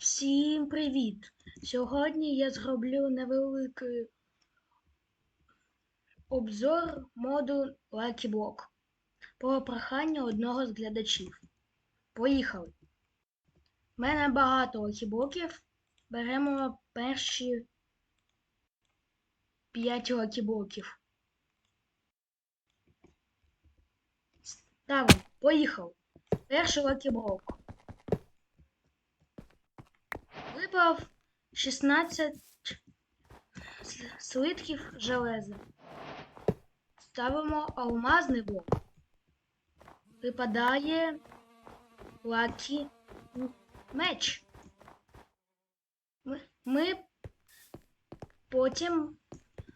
Всім привіт! Сьогодні я зроблю невеликий обзор моду Lucky Block по проханню одного з глядачів. Поїхали! У мене багато лакіблоків. Беремо перші 5 лакіблоків. Ставимо. Поїхали. Перший лакіблок. Випав 16 слитків железа. Ставимо алмазний блок. Випадає лакі меч. Ми, потім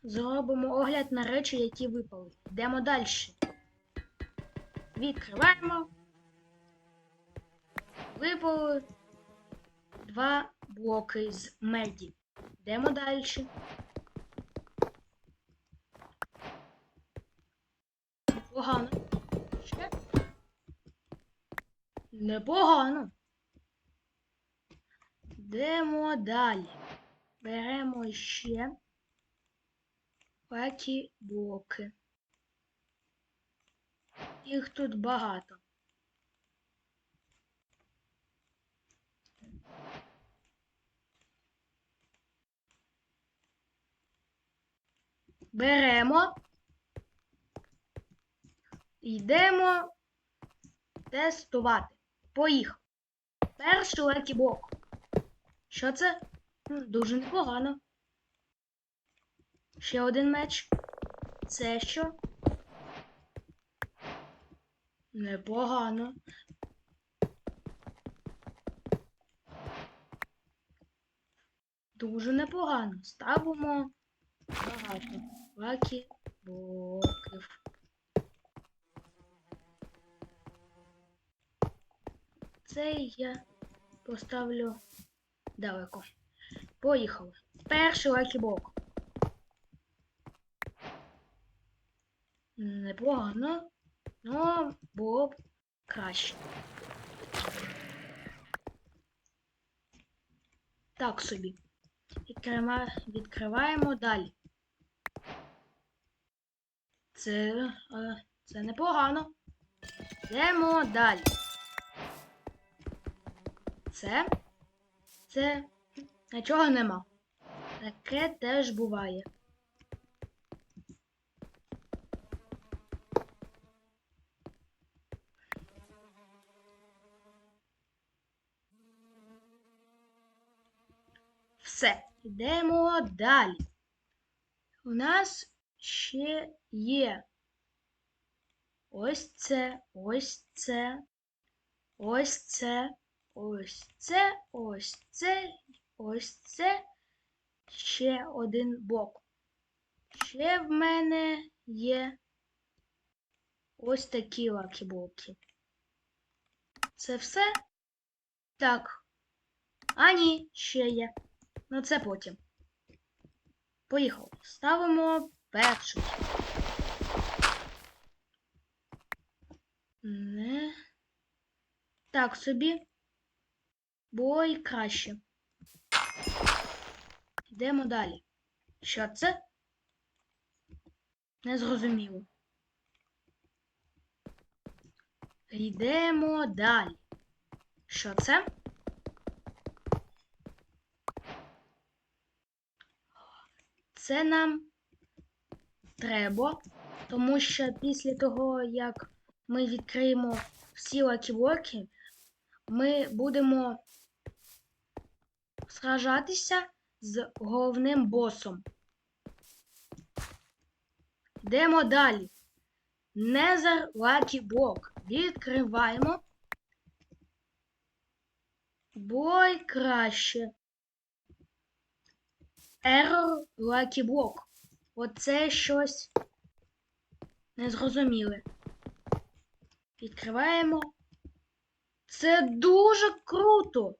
зробимо огляд на речі, які випали. Йдемо далі. Відкриваємо. Випали два блоки з меді. Йдемо далі. Непогано. Ще. Непогано. Йдемо далі. Беремо ще такі блоки. Їх тут багато. Беремо. Йдемо тестувати. Поїхав. Перший лакіблок. Що це? Дуже непогано. Ще один меч. Це що? Непогано. Дуже непогано. Ставимо багато. Лакі блоків. Цей я поставлю далеко. Поїхали. Перший лакіблок. Непогано, але було б краще. Так собі. Відкриваємо далі. Це, е, це непогано. Йдемо далі. Це, це нічого нема. Таке теж буває. Все, йдемо далі. У нас ще є ось це, ось це, ось це, ось це, ось це, ось це, ще один блок. Ще в мене є ось такі лакіблоки. Це все? Так. А ні, ще є. Ну це потім. Поїхали. Ставимо перший. Не. Так собі. І краще. Йдемо далі. Що це? Не зрозуміло. Йдемо далі. Що це? Це нам треба, тому що після того, як ми відкриємо всі лакіблоки, ми будемо сражатися з головним босом. Йдемо далі. Незер Лакі Блок. Відкриваємо. Бой краще. Error Lucky Block. Оце щось незрозуміле. Відкриваємо. Це дуже круто.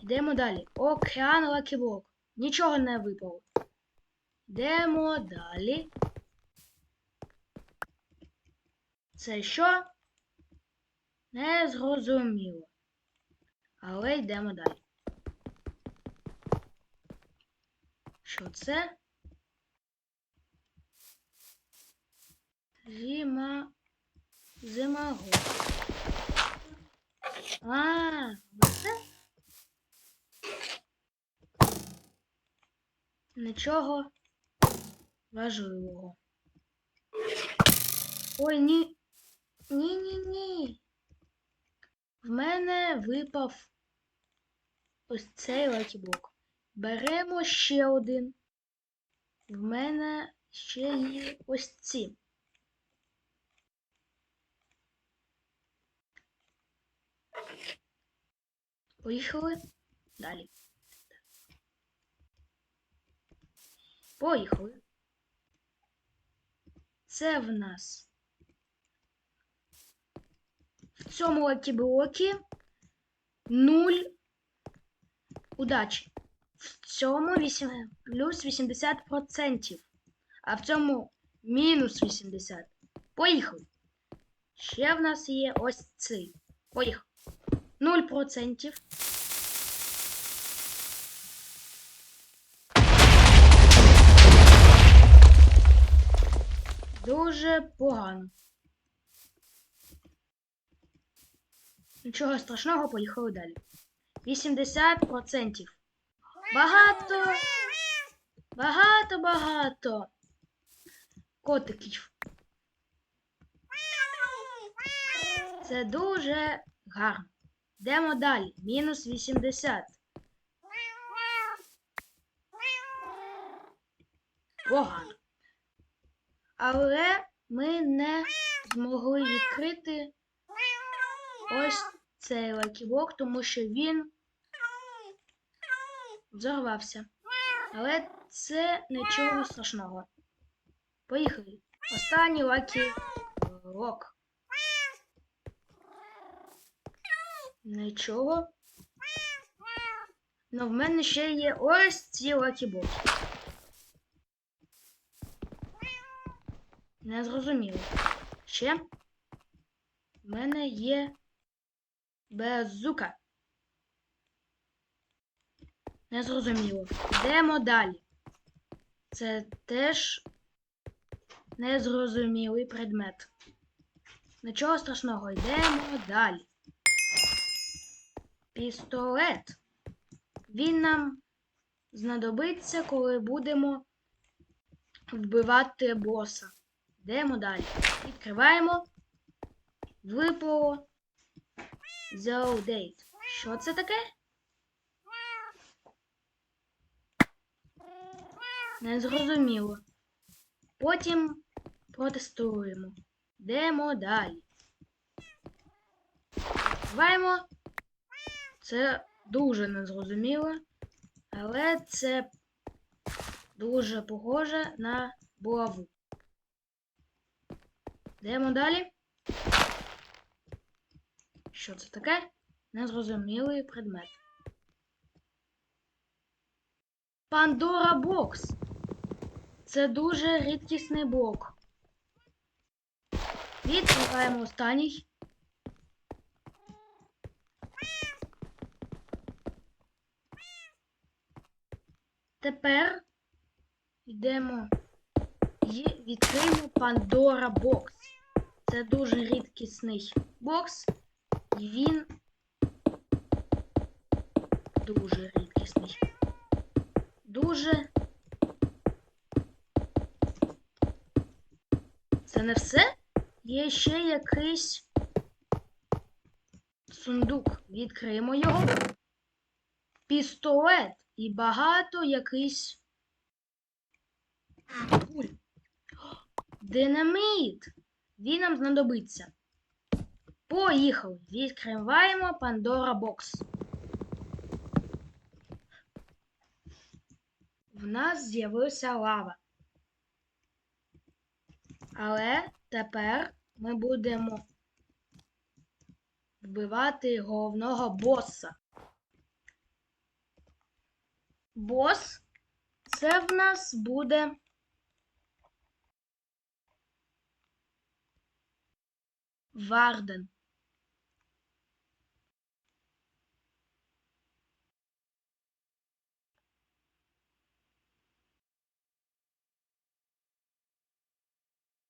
Йдемо далі. Океан Block. Нічого не випало. Йдемо далі. Це що? Не зрозуміло. Але йдемо далі. Що це? Зима. Зимагу. А, це? Нічого важливого. Ой, ні. Ні-ні-ні. В мене випав ось цей лакіблок. Беремо ще один. В мене ще є ось ці. Поїхали далі. Поїхали. Це в нас в цьому лакіблокі 0 удачі. В цьому 8, плюс 80%. А в цьому мінус 80. Поїхали. Ще в нас є ось цей. Поїхали. 0%. Дуже погано. Нічого страшного, поїхали далі. 80%. Багато. Багато, багато. Котиків. Це дуже гарно. Йдемо далі. Мінус 80. Погано. Але ми не змогли відкрити ось цей лаківок, тому що він взорвався. Але це нічого страшного. Поїхали. Останній лаківок. Нічого. Ну, в мене ще є ось ці лакіблоки. Не зрозуміло. Ще в мене є беззука. Не зрозуміло. Йдемо далі. Це теж незрозумілий предмет. Нічого страшного, йдемо далі. Пістолет. Він нам знадобиться, коли будемо вбивати боса. Йдемо далі. Відкриваємо. Випало. Date. Що це таке? Не зрозуміло. Потім протестуємо. Йдемо далі. Відкриваємо. Це дуже незрозуміло, але це дуже похоже на булаву. Йдемо далі. Що це таке? Незрозумілий предмет. Пандора бокс. Це дуже рідкісний блок. Відкриваємо останній. Тепер йдемо і відкриємо Пандора бокс. Це дуже рідкісний бокс. І він дуже рідкісний. Дуже. Це не все? Є ще якийсь сундук. Відкриємо його. Пістолет і багато якийсь. Динаміт. Він нам знадобиться. Поїхали. Відкриваємо Пандора Бокс. В нас з'явилася лава. Але тепер ми будемо вбивати головного боса бос. Це в нас буде. Варден.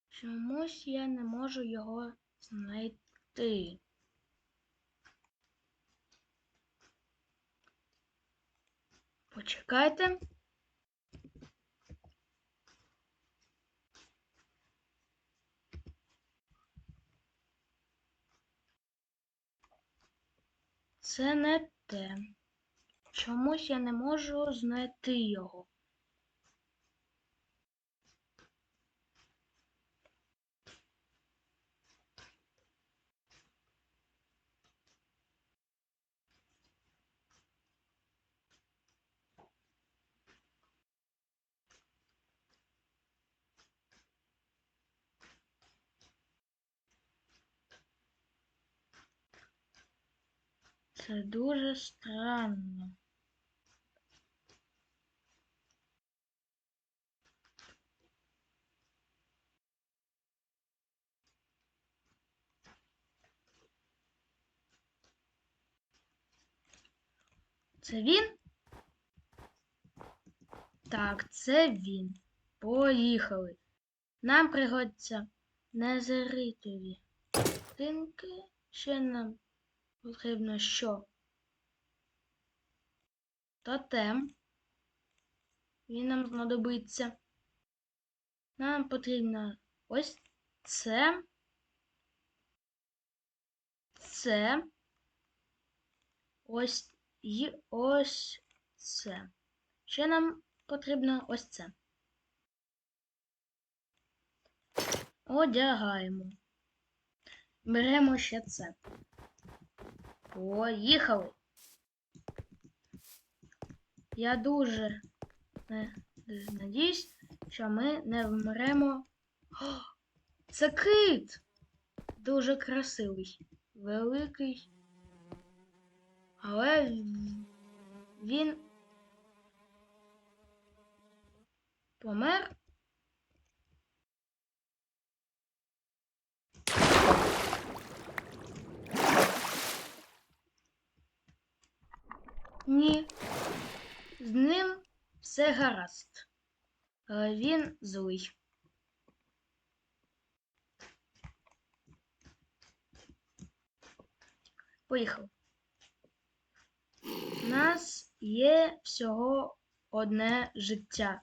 Чомусь я не можу його знайти. Почекайте. Це не те. Чомусь я не можу знайти його. Це дуже странно. Це він? Так, це він. Поїхали. Нам пригодяться незаритові тинки. Ще нам потрібно що? Тотем. Він нам знадобиться. Нам потрібно ось це. Це. Ось і ось це. Ще нам потрібно ось це. Одягаємо. Беремо ще це. Поїхали. Я дуже е, надіюсь, що ми не вмремо. О, це кит! Дуже красивий, великий. Але він помер. Ні, з ним все гаразд. Але він злий. Поїхав. У нас є всього одне життя.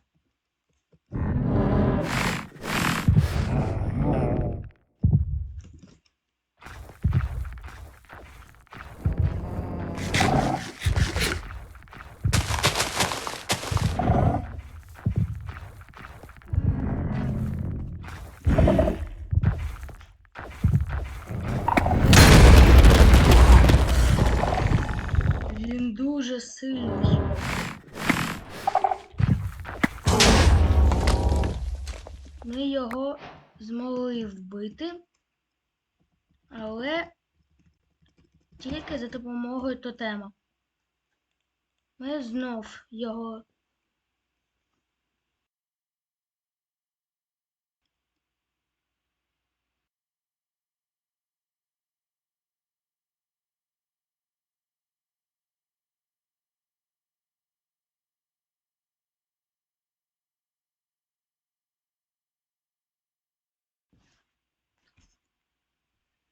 Він дуже сильний. Ми його вбити, але тільки за допомогою тотема. Ми знов його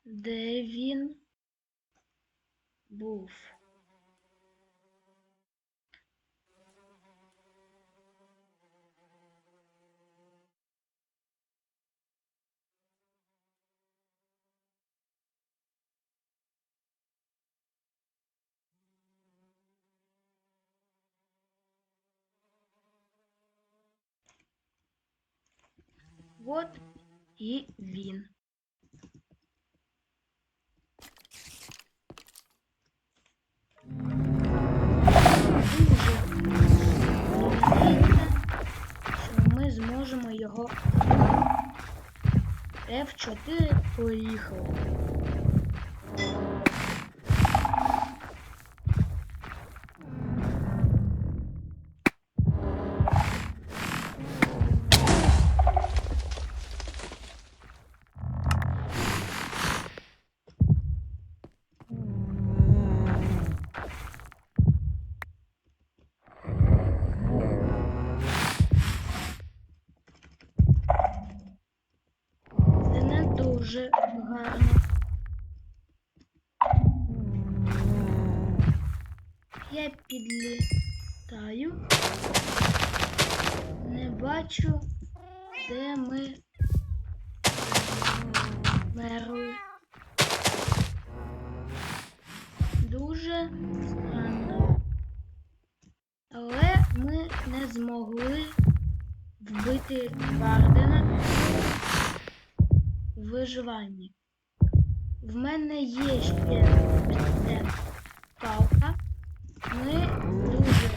Де він був? От і він. Зможемо його F4 дуже гарно. Я підлітаю, не бачу, де ми мерли. Дуже странно. Але ми не змогли вбити бардена виживанні. В мене є ще ось ця палка. Ми дуже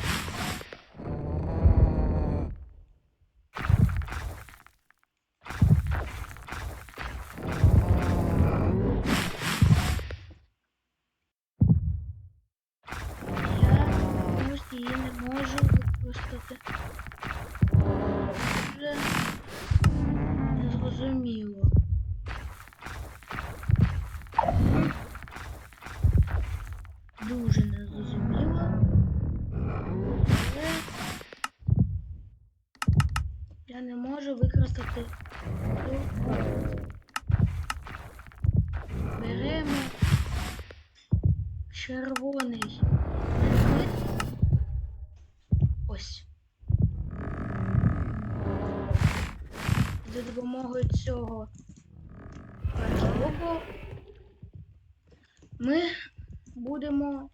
Я чомусь її не можу використати. Дуже незрозуміло. Дуже незрозуміло. Але я не можу використати Беремо червоний. Ось. За допомогою цього логу ми будемо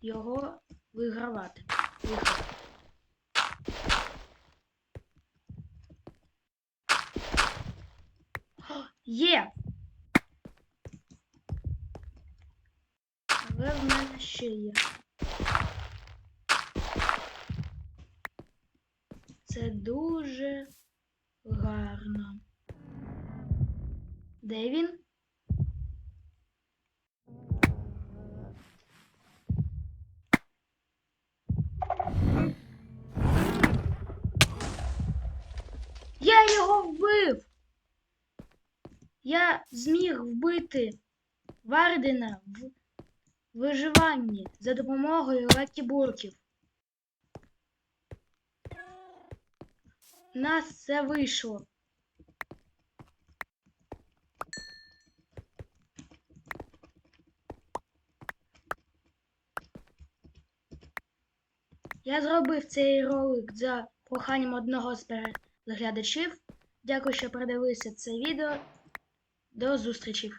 його вигравати. Виграти. О, Є! Але в мене ще є. Це дуже гарно. Де він? Я зміг вбити Вардена в виживанні за допомогою лакібурків. Нас це вийшло. Я зробив цей ролик за проханням одного з переглядачів. Дякую, що передивилися це відео. До зустрічі!